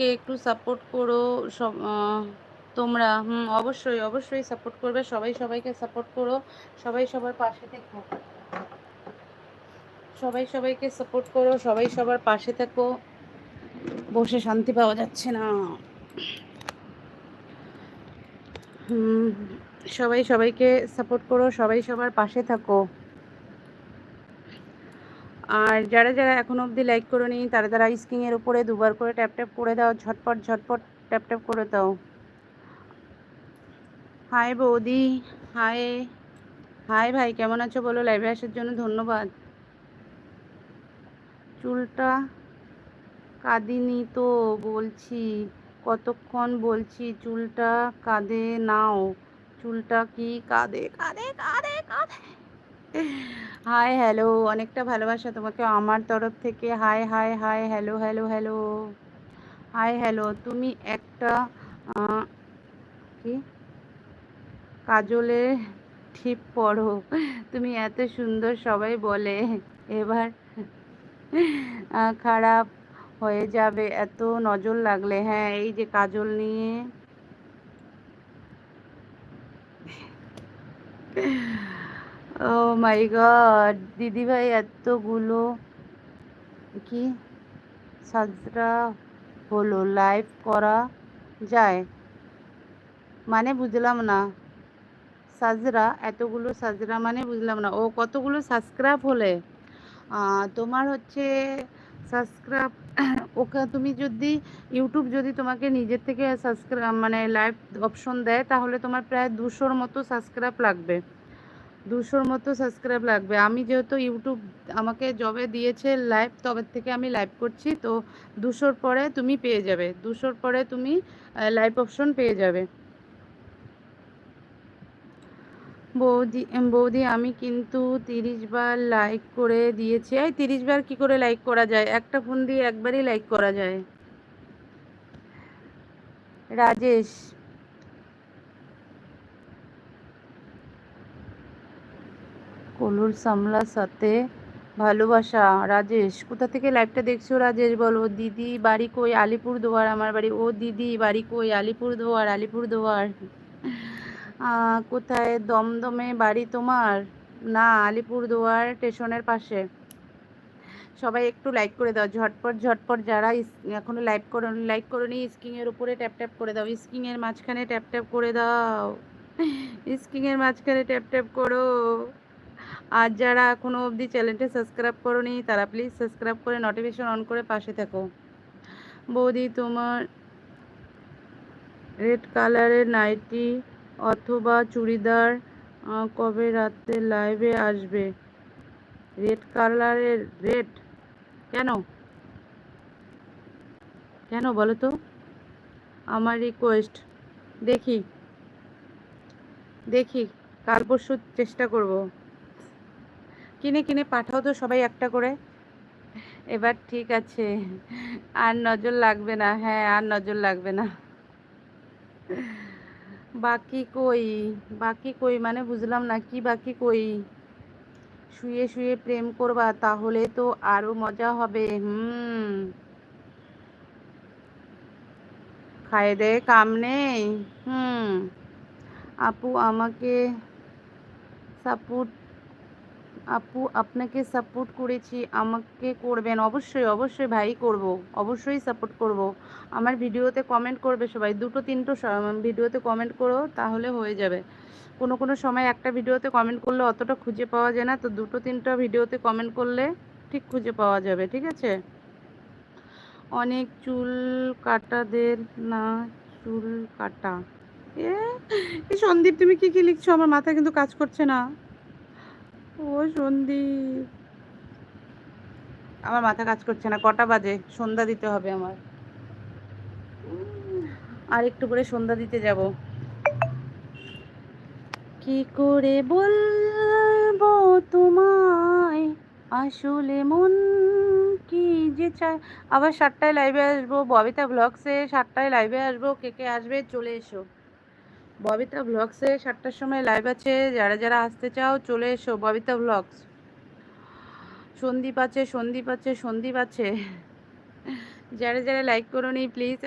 আমাকে একটু সাপোর্ট করো, সব তোমরা, হুম, অবশ্যই অবশ্যই সাপোর্ট করবে। সবাই সবাইকে সাপোর্ট করো। সবাই সবার পাশে থেকো। সবাই সবাইকে সাপোর্ট করো। সবাই সবার পাশে থেকো। বসে শান্তি পাওয়া যাচ্ছে না। হুম, সবাই সবাইকে সাপোর্ট করো। সবাই সবার পাশে থাকো। আর যারা যারা এখনও অবধি লাইক করো নি তারা তারা স্ক্রিনের উপরে দুবার করে ট্যাপ ট্যাপ করে দাও, ঝটপট ঝটপট ট্যাপ ট্যাপ করে দাও। হাই বৌদি হাই হাই ভাই, কেমন আছো বলো? লাইভে আসার জন্য ধন্যবাদ। চুলটা কাঁদিনি তো বলছি, কতক্ষণ বলছি চুলটা কাঁদে নাও? চুলটা কি কাঁদে কাঁদে কাঁদে কাঁদে হাই হ্যালো অনেকটা ভালোবাসা তোমাকে আমার তরফ থেকে। Hi hi hi hello hello hello hi hello তুমি একটা কি? কাজলের ঠিক পড়ো। তুমি এত সুন্দর সবাই বলে। এবার খারাপ হয়ে যাবে। এত নজর লাগলে। হ্যাঁ এই যে কাজল নিয়ে। ও মাই গড দিদিভাই এতগুলো কি সাজরা হলো লাইভ করা যায়? মানে বুঝলাম না। সাজরা, এতগুলো সাজরা মানে বুঝলাম না। ও কতগুলো সাবস্ক্রাইব হলে? তোমার হচ্ছে সাবস্ক্রাইব ওকে তুমি যদি ইউটিউব যদি তোমাকে নিজের থেকে সাবস্ক্রাইব মানে লাইভ অপশন দেয়, তাহলে তোমার প্রায় দুশোর মতো সাবস্ক্রাইব লাগবে। দুশোর মতো সাবস্ক্রাইব লাগবে। আমি যেহেতু ইউটিউব আমাকে জবে দিয়েছে লাইভ তবে থেকে আমি লাইভ করছি। তো দুশোর পরে তুমি পেয়ে যাবে। দুশোর পরে তুমি লাইভ অপশন পেয়ে যাবে। বৌদি বৌদি, আমি কিন্তু তিরিশ বার লাইক করে দিয়েছি। এই তিরিশ বার কি করে লাইক করা যায়? একটা ফোন দিয়ে একবারই লাইক করা যায়। রাজেশ কলুর সামলার সাথে ভালোবাসা। রাজেশ, কোথা থেকে লাইভটা দেখছ রাজেশ বলো? দিদি বাড়ি কই? আলিপুর দুয়ার আমার বাড়ি। ও দিদি বাড়ি কই? আলিপুর দুয়ার আলিপুর দুয়ার কোথায়? দমদমে বাড়ি তোমার? না আলিপুর দুয়ার স্টেশনের পাশে। সবাই একটু লাইক করে দাও। ঝটপট ঝটপট যারা ইস- এখনও লাইক করো লাইক করোনি স্ক্রিনের উপরে ট্যাপ ট্যাপ করে দাও। স্ক্রিনের মাঝখানে ট্যাপ ট্যাপ করে দাও। স্ক্রিনের মাঝখানে ট্যাপ ট্যাপ করো। আর যারা এখনও অবধি চ্যানেলটা সাবস্ক্রাইব করোনি, তারা প্লিজ সাবস্ক্রাইব করে নোটিফিকেশন অন করে পাশে থাকো। বৌদি, তোমার রেড কালারের নাইটি অথবা চুড়িদার কবে রাতে লাইভে আসবে? রেড কালারের রেড কেন? কেন বলো তো? আমার রিকোয়েস্ট দেখি দেখি, কাল পরশু চেষ্টা করব। কিনে কিনে পাঠাও তো সবাই একটা করে। এবার ঠিক আছে। আর নজর লাগবে না। হ্যাঁ আর নজর লাগবে না। বাকি কই? বাকি কই মানে বুঝলাম না, কি বাকি কই? শুয়ে শুয়ে প্রেম করবা, তাহলে তো আরও মজা হবে। হুম। খায়ে দেয়ে কাম নেই। হুম। আপু আমাকে সাপোর্ট আপু, আপনাকে সাপোর্ট করেছি, আমাকে করবেন, অবশ্যই অবশ্যই ভাই করব, অবশ্যই সাপোর্ট করব। আমার ভিডিওতে কমেন্ট করবে সবাই, দুটো, তিনটো ভিডিওতে কমেন্ট করো, তাহলে হয়ে যাবে। কোনো কোনো সময় একটা ভিডিওতে কমেন্ট করলে অতটা খুঁজে পাওয়া যায় না, তো দুটো, তিনটা ভিডিওতে কমেন্ট করলে ঠিক খুঁজে পাওয়া যাবে, ঠিক আছে? অনেক চুল কাটাদের না, চুল কাটা। এ সন্দীপ, তুমি কি কি লিখছো? আমার মাথা কিন্তু কাজ করছে না। ও সন্দীপ। আমার মাথা কাজ করছে না, কটা বাজে? সন্ধ্যা দিতে হবে আমার। আর একটু করে সন্ধ্যা দিতে যাব। কি করে বলব তোমায়? আসলে মন কি যে চায়? আবার সাতটায় লাইভে আসব, ববিতা ব্লগসে সাতটায় লাইভে আসব, কে কে আসবে চলে এসো। ববিতা ব্লগসে সাতটার সময় লাইভ আছে। যারা যারা আসতে চাও, চলে এসো। ববিতা ভ্লগস সন্দীপ আছে সন্দীপ আছে সন্দীপ আছে। যারা যারা লাইক করো নি প্লিজ